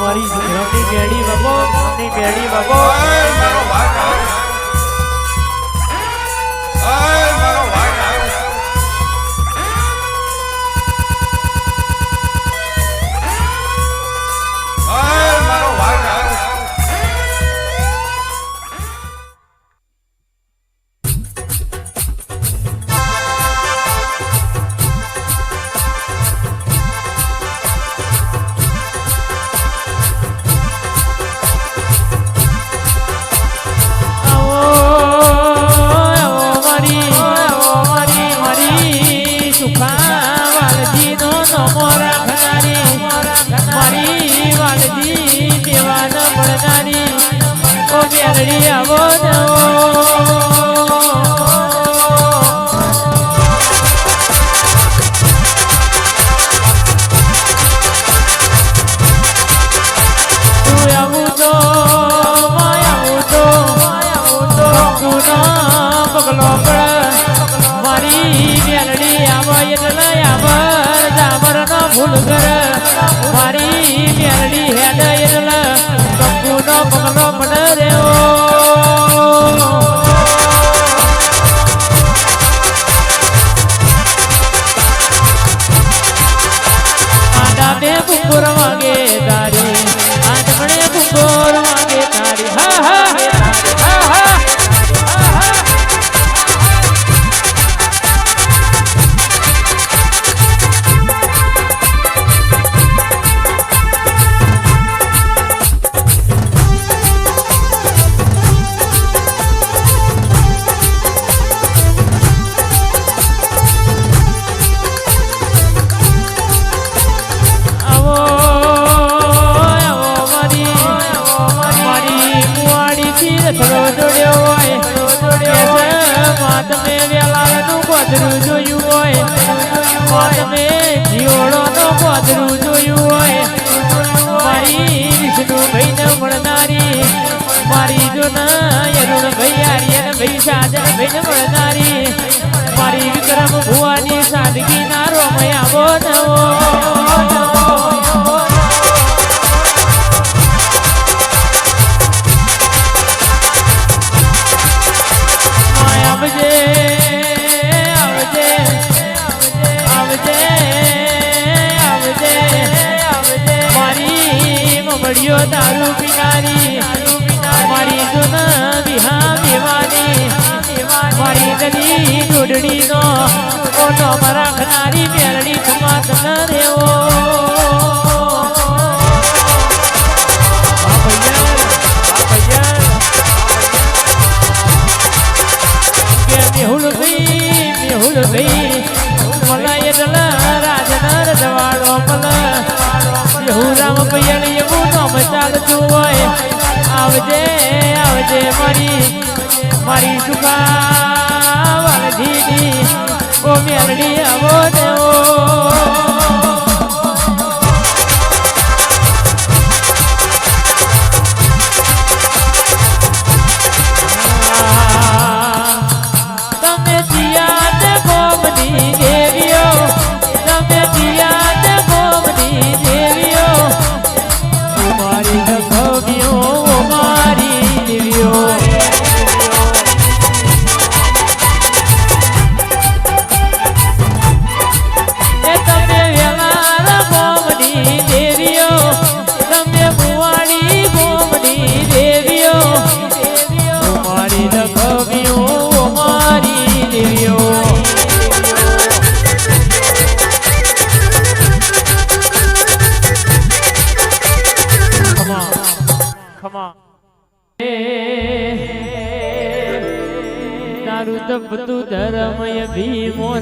મારી સુખરામની બેડી બાબો મારી બેડી બાબો ઓ બેલડી આવો નવો માં તમે જીવડોનું ગોદરું જોયું હોય. મારી વિષ્ણુભાઈને મળનારી, મારી જોના અરુણ ભાઈ, આર્યન ભાઈ, સાજન ભાઈને મળનારી. મારી વિક્રમ ભુવાની સાદગી ના બો આવો મમડીઓ દારૂ પીનારી, મારી જુન વિહા દેવાની, મારી ગલી દોડડી નો ઓનો રાખનારી મેળડી ખમા ન કે મેહુલ ભાઈ મેહુલ મલ મેહુરામ પૈયણ ચાલતું હોય આવજે આવજે મારી મારી સુખા વાલજીની ઓ મેરડી આવો દેવો.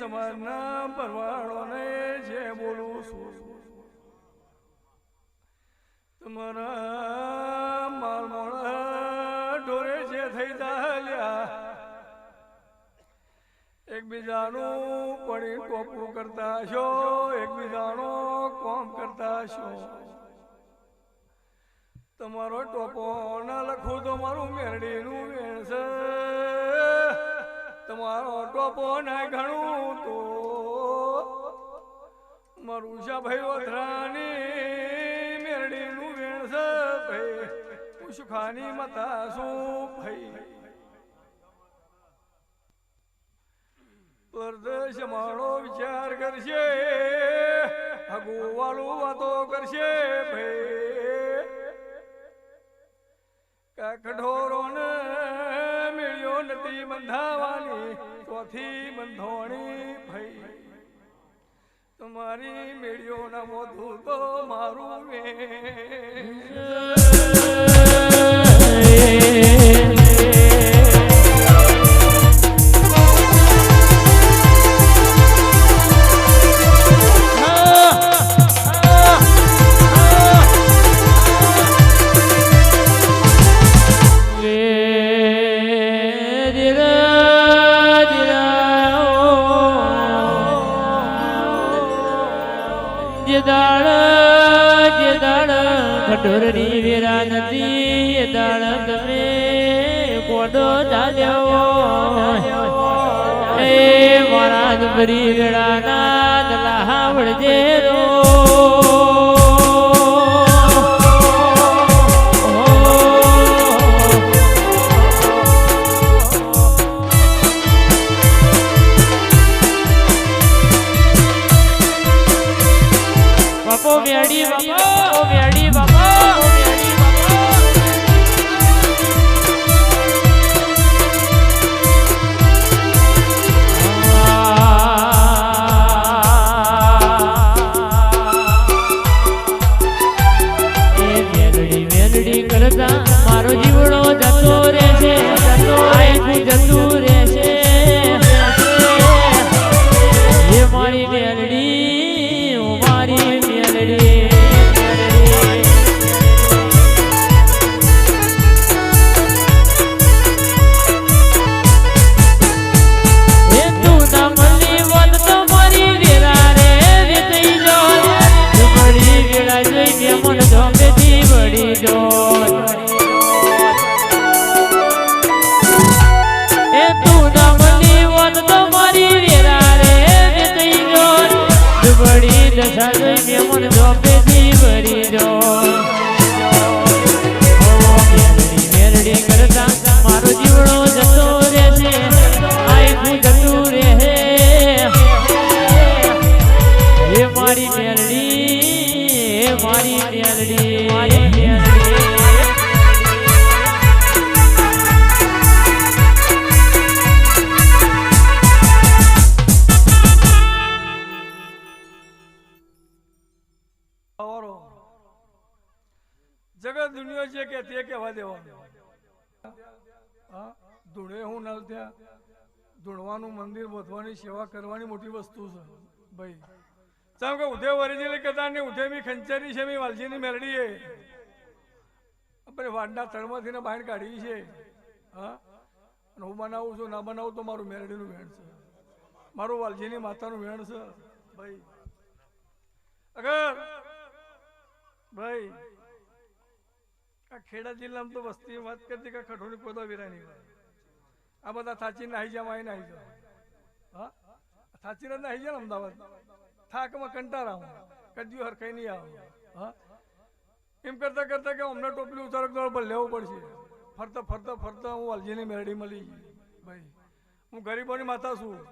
સમાજના પરવાળોને જે બોલું છું. તમારા માલ મોડા ઢોરે જે થઈ દાલ્યા એકબીજાનું પડી ટોપું કરતા છો, એકબીજાનું કોમ કરતા છો. તમારો ટોપો ના લખું તો મારું મેરડીનું વેણ છે. તમારો ટોપો ને ઘણું તો મારું ઉષાભાઈ ઓથરાની મેરડીનું વેણ છે ભાઈ. હું સુખાની મતા શું ભાઈ? પરદેશ મારો વિચાર કરશે હગુવાળું વાતો કરશે ભાઈ. કઠોરો ને નથી બંધાવાની ચોથી બંધોણી ભાઈ તમારી મેળ્યો ન મોઢું તો મારું વે જદાળ જદાળ ખડોરની વેરા નથી દાળ તમે કોડો ચાલ્યો. એ મહારાજ ભરી વેળાના દલા વળજે રો જોઈને દુનિયા છે કે તે કહેવા દેવાનું? હા? ધૂળે હું નલ ત્યાં. ધૂળવાનું મંદિર, બોધવાની સેવા કરવાની મોટી વસ્તુ છે, ભાઈ. ચાલ કે ઉધે વરીજેલી કથા ને ઉધે મી ખંચરી છે મી વાલજીની મેરડી એ. આપણે વાડના તળમાંથી ને બહાર કાઢી છે. હા? અને હું બનાવું છું, ના બનાવું તો મારું મેરડીનું વેણ છે. મારું વાલજીની માતાનું વેણ છે, ભાઈ. અગર, ભાઈ આ ખેડા જિલ્લામાં તો વસ્તી વાત કરતી કે ખઠોની કોદાવીરાની વિરાની આ બધા થાચી નાહી જાવ નાહી જાવ. હા? થાચી રાત નાહી જાય અમદાવાદ? થાકમાં કંટાળા હું કદી હરખાઈ નહીં આવું. હા? એમ કરતા કરતા કે અમને ટોપલી ઉતારો દોડ પર લેવું પડશે. ફરતા ફરતા ફરતા હું વાલજીની મેરડી મળી. ભાઈ, હું ગરીબોની માતા છું.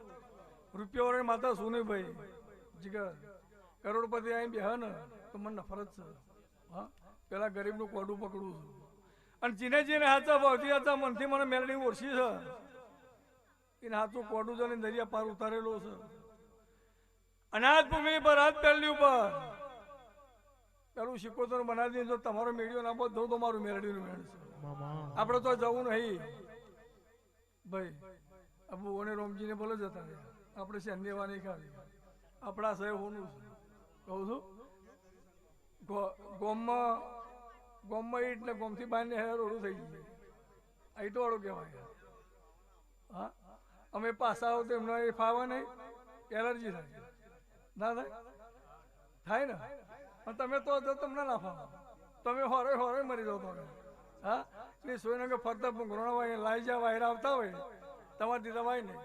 રૂપિયાવાળાની માતા છું નહીં, ભાઈ. જીગર, કરોડપતિ અહીં બેહ ને, તો મને નફરત છે. હા? પેલા ગરીબનું કોડું પકડું છું. અને જીને જીને હાચા ભાવતી હતા મનથી મને મેરડી ઓળખી છે. એને હાથું કોડું છે દરિયા પાર ઉતારેલો છે. અનાજ ભૂમિ પર હાથ પહેલી ઉપર. પેલું શિકોતર બનાવી દઈએ જો તમારો મેળ્યો ના બધો તો મારું મેરડીનું મેળ છે. આપણે તો જવું નહીં. ભાઈ અબુ અને રોમજીને બોલો જતા આપણે શેન્દેવા નહીં ખાવી આપણા સહે હોનું કહું છું? ગોમમાં ગોમમાં ઈટ ને ગોમથી બહારને હેર ઓળું થઈ ગયું. આ તો વાળું કહેવાય. હા? અમે પાસા આવો તો એમનો એ ફાવે નહીં એલર્જી થાય. ના થાય? થાય ને? પણ તમે તો જો તમને ના ફાવે. તમે હોરે હોરે મરી જાઓ તમે હા? એ સોયનગર ફરતા હોય લાઈ જા વાયર આવતા હોય, તમારી દવાય નહીં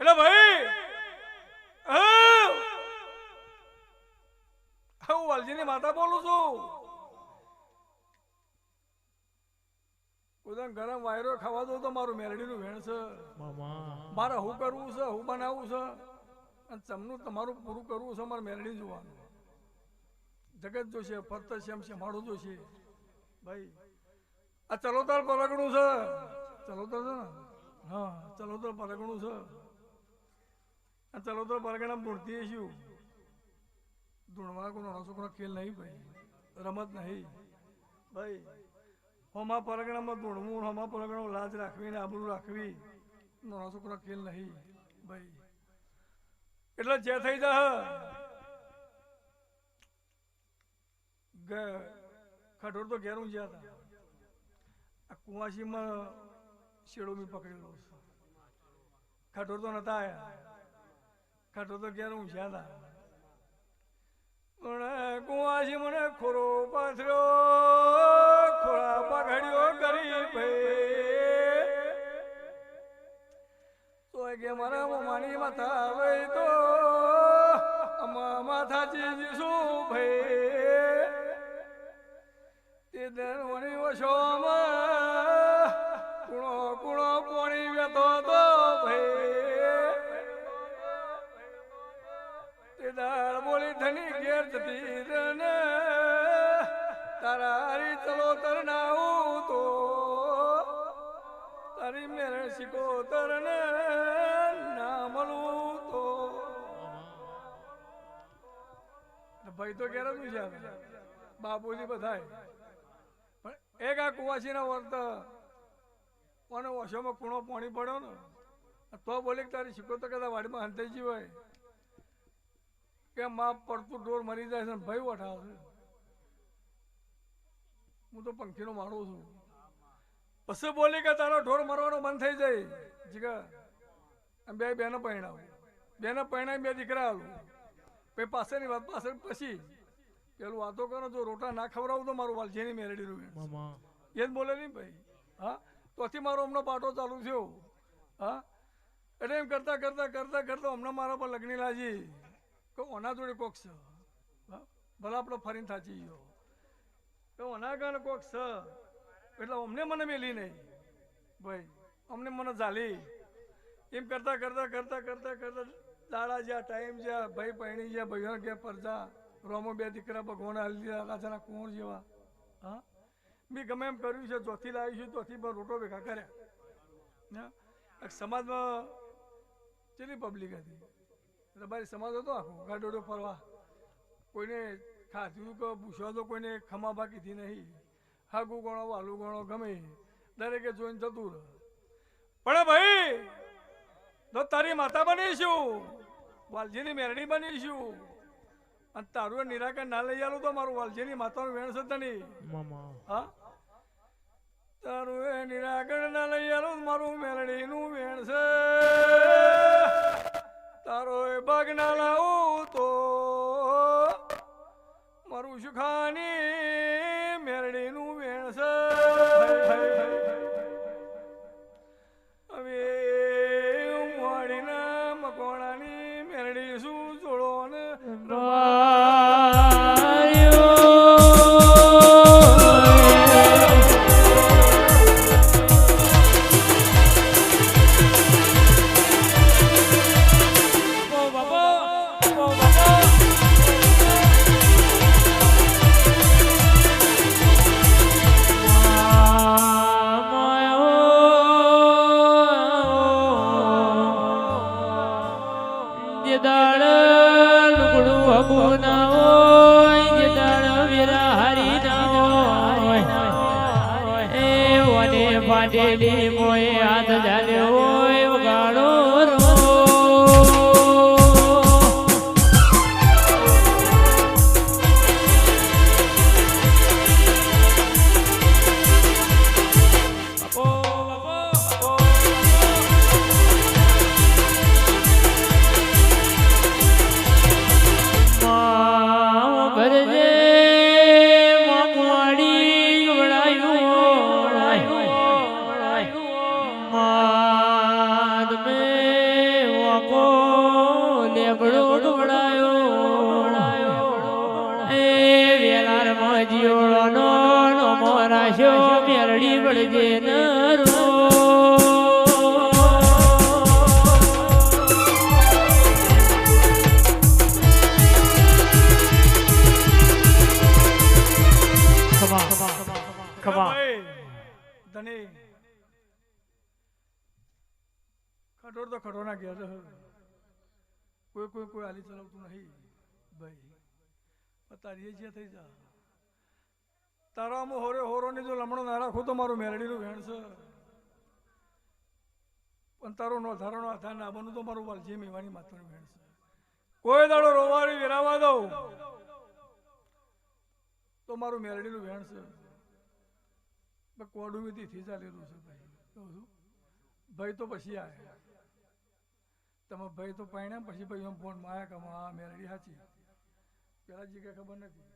એટલે ભાઈ હું વાલજીની માતા બોલું છું. ઉદન ગરમ વાયરો ખાવા દો તો મારું મેરડીનું વેણ છે. મારે હું કરવું છે હું બનાવવું છે? અને ચમનું તમારું પૂરું કરવું છે મારે મેરડી જોવાનું. જગત જોશે ફરત શ્યામ શ્યામાડું જોશે. ભાઈ આ ચલોતર પરગણું છે. ચલોતર છે ને? હા ચલોતર પરગણું છે. આ ચલોતર પરગણા મૂર્તિ શું? ધૂણવા કોનો છોકરો ખેલ નહીં ભાઈ. રમત નહીં. ભાઈ, હોમા પરગણામાં ધૂણવું, હોમા પરગણો લાજ રાખવી ને આબરૂ રાખવી. નાનો છોકરો ખેલ નહીં ભાઈ. એટલે જે થઈ જા ખટોર તો ઘેર ઊંઝ્યા હતા. આ કુવાસીમાં શેડો બી પકડેલો છે. ખટોર તો નતા આવ્યા ખટોર તો ઘેર ઊંઝ્યા હતા. પણ મને ખોરો પાથર્યો ખોળા પકડ્યો કરી ભાઈ. તો કે મારા મમાની માથા આવે તો અમા માથા ચીજ શું ભાઈ. તે દરવણી વશોમાં તરને ના મળવું તો. ભાઈ તો ઘેર જ છે બાપુજી બધાય. પણ એક આ કુવાસીના વર્ત, કોને ઓછામાં કૂણો પાણી પડ્યો ને, તો બોલે તારી શીખો તો કદાચ વાડીમાં હંતેજી હોય કે માં પડતું ઢોર મરી જાય છે ભાઈ વઠાવશે હું તો પંખીનો મારું છું. પછી બોલી કે તારો ઢોર મરવાનો મન થઈ જાય. જીગા બે બેનો પરિણામ બેનો પરણાવી બે દીકરા આલું. પછી પાછળની વાત પાછળ પછી પેલું વાતો કરો જો રોટા ના ખવડાવું તો મારું વાલજીની મેરેડીનું એ જ બોલે નહીં ભાઈ. હા? તોથી મારો હમણાં પાટો ચાલુ થયો. હા? એટલે એમ કરતાં કરતાં કરતાં કરતાં હમણાં મારા પર લગ્ન લાજી કે ઓના જોડે કોક છે ભલા ભલે આપણો ફરીને થાચી ગયો. તો ઓના કારણે કોક છે એટલે અમને મને મેલી નહીં. ભાઈ અમને મને ઝાલી. એમ કરતા કરતા કરતા કરતા કરતા દાડા જ્યાં, ટાઈમ જ્યાં, ભાઈ પૈણી જ્યાં, ભાઈઓ કે પરજા, રોમો બે દીકરા ભગવાન હાલી દીધા, રાજાના કુંવર જેવા. હા? મેં ગમે એમ કર્યું છે, ચોથી લાવી છું, ચોથી પર રોટો ભેગા કર્યા. સમાજમાં કેટલી પબ્લિક હતી. એટલે મારી સમાજ હતો આખો, ગાડોડો ફરવા. કોઈને ખાધું કે પૂછવા તો કોઈને ખમા કીધી નહીં. હાગું ગણો, વાલું ગણો ગમે. દરેકે જોઈને જતું રહે. પણ ભાઈ તો તારી માતા બનીશું. વાલજીની મેરડી બનીશું. અને તારું નિરાકરણ ના લઈ આવું તો મારું વાલજીની માતાનું વેણ છે તની. મામા. હા? તારું એ નિરાકરણ ના લઈ આવું મારું મેરડીનું વેણ છે. તારો એ ભાગ ના લાવું તો મારું સુખાની મેરડીનું ખટોર તો ખટોના ઘેર કોઈ કોઈ કોઈ હાલી ચલાવતું નહીં. ભાઈ તારી જે થઈ જા. તારા આમ હોરે હોરો ની જો લમણો ના રાખો તો મારું મેલડીનું વેણ છે. પણ તારો નો ધારણો આધાર ના બનવું તો મારું વાલજી મેવાની માતાનું વેણ છે. કોઈ દાડો રોવારી વિરાવા દઉં તો મારું મેલડીનું વેણ છે. કોડુમીથી થી ચાલેલું છે ભાઈ. ભાઈ તો પછી આયા. તમે ભાઈ તો પાણ્યા પછી ભાઈ એમ ફોન માયા કે હા મેલડી સાચી પેલા જી કઈ ખબર નથી.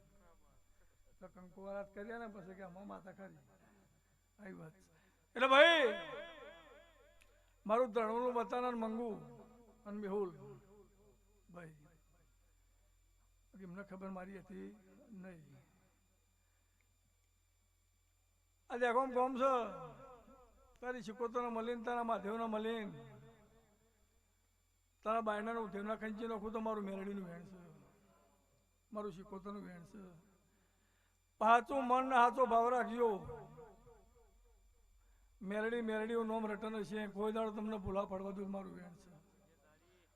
તો કંકુ વાત કર્યા ને પછી કે આમાં માતા ખરી આવી વાત એટલે ભાઈ, મારું ધણોનું બતાના મંગુ અને મેહુલ. ભાઈ એમને ખબર મારી હતી નહીં. આ દેખો કોમ છે. તારી શિકોતરને મલિન, તારા માધેવને મળીને તારા બાયણાનો ધેમના ખંચી નાખું તો મારું મેરડીનું વેણ છે. મારું શિકોતરનું વેણ છે. પાછું મન ને હાચો ભાવ રાખજો. મેરડી મેરડીનું નોમ રટન છે કોઈ દાડો તમને ભૂલા પડવા દઉં મારું વેણ છે.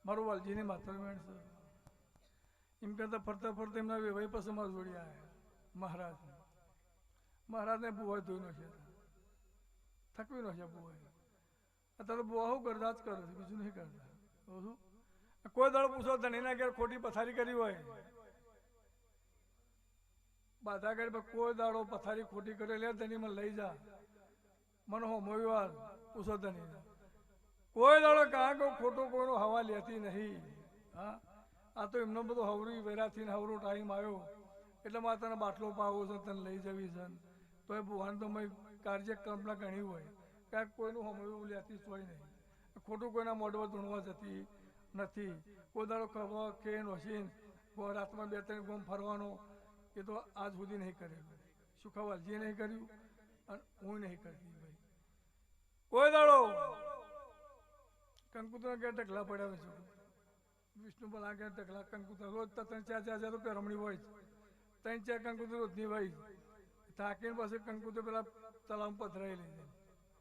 મારું વાલજીની માત્ર વેણ છે. એમ કહેતા ફરતા ફરતા એમના વેવાઈ પાસે મારા જોડી આવ્યા મહારાજ મહારાજને બુવાય ધોઈ છે થકવી નાખ્યા છે બુવાય અત્યારે બુવા હું કરતા? જ કરે છે. બીજું નહીં કરતા. કોઈ દાડો પૂછો ધણીના ઘેર ખોટી પથારી કરી હોય. બાધા કરી કોઈ દાડો પથારી ખોટી કરે, લે ધણી મને લઈ જા. મને હો મોયવાર પૂછો ધણી કોઈ દાડો કાં કોઈ ખોટો કોઈનો હવા લેતી નહીં. હા? આ તો એમનો બધો હવરું વેરાથી હવરો ટાઈમ આવ્યો. એટલે મારે તને બાટલો પાવો છે, તને લઈ જવી છે. તો એ ભુવાન તો મેં કાર્યક્રમના ગણ્યું હોય. ક્યાંક કોઈનું હમયું લેતી હોય નહીં. ખોટું કોઈના મોઢવા ધૂણવા જતી નથી. કોઈ દાડો ખબર કે કોઈ રાતમાં બે ત્રણ ગોમ ફરવાનો, એ તો આજ સુધી નહીં કરેલું સુખાવાલજીએ નહીં કર્યું અને હું નહીં કરતી ભાઈ. કોઈ દાડો કંકુતરા ક્યાં ઢગલા પડ્યા છે. વિષ્ણુ પણ આગળ ઢગલા, કંકુતરા રોજ તો ત્રણ ચાર ચાર હજાર રૂપિયા રમણી હોય ત્રણ ચાર કંકુતર રોજની હોય થાકીને પાસે કંકુતર પેલા તલાવ પથરાઈ લઈ જાય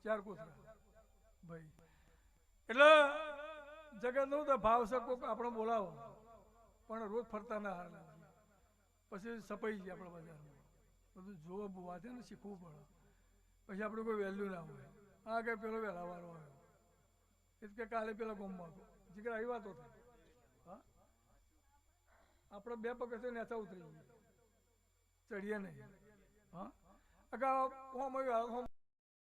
ચાર કૂતરા ભાઈ એટલે જગતનું તો ભાવ છે, કોક આપણે બોલાવો. પણ રોજ ફરતા ના હાર. પછી સપાઈ જાય આપણા બજારમાં. બધું જોવા છે ને, શીખવું પડે. પછી આપણે કોઈ વેલ્યુ ના હોય. આ કે પેલો વહેલા વાળો આવ્યો. એ કે કાલે પેલા ગોમમાં હતો. જીગર આવી વાતો થાય હા? આપણે બે પગ નેચા ઉતરી ગયા. ચડીએ નહીં. હા? અગાઉ હોમ આવ્યો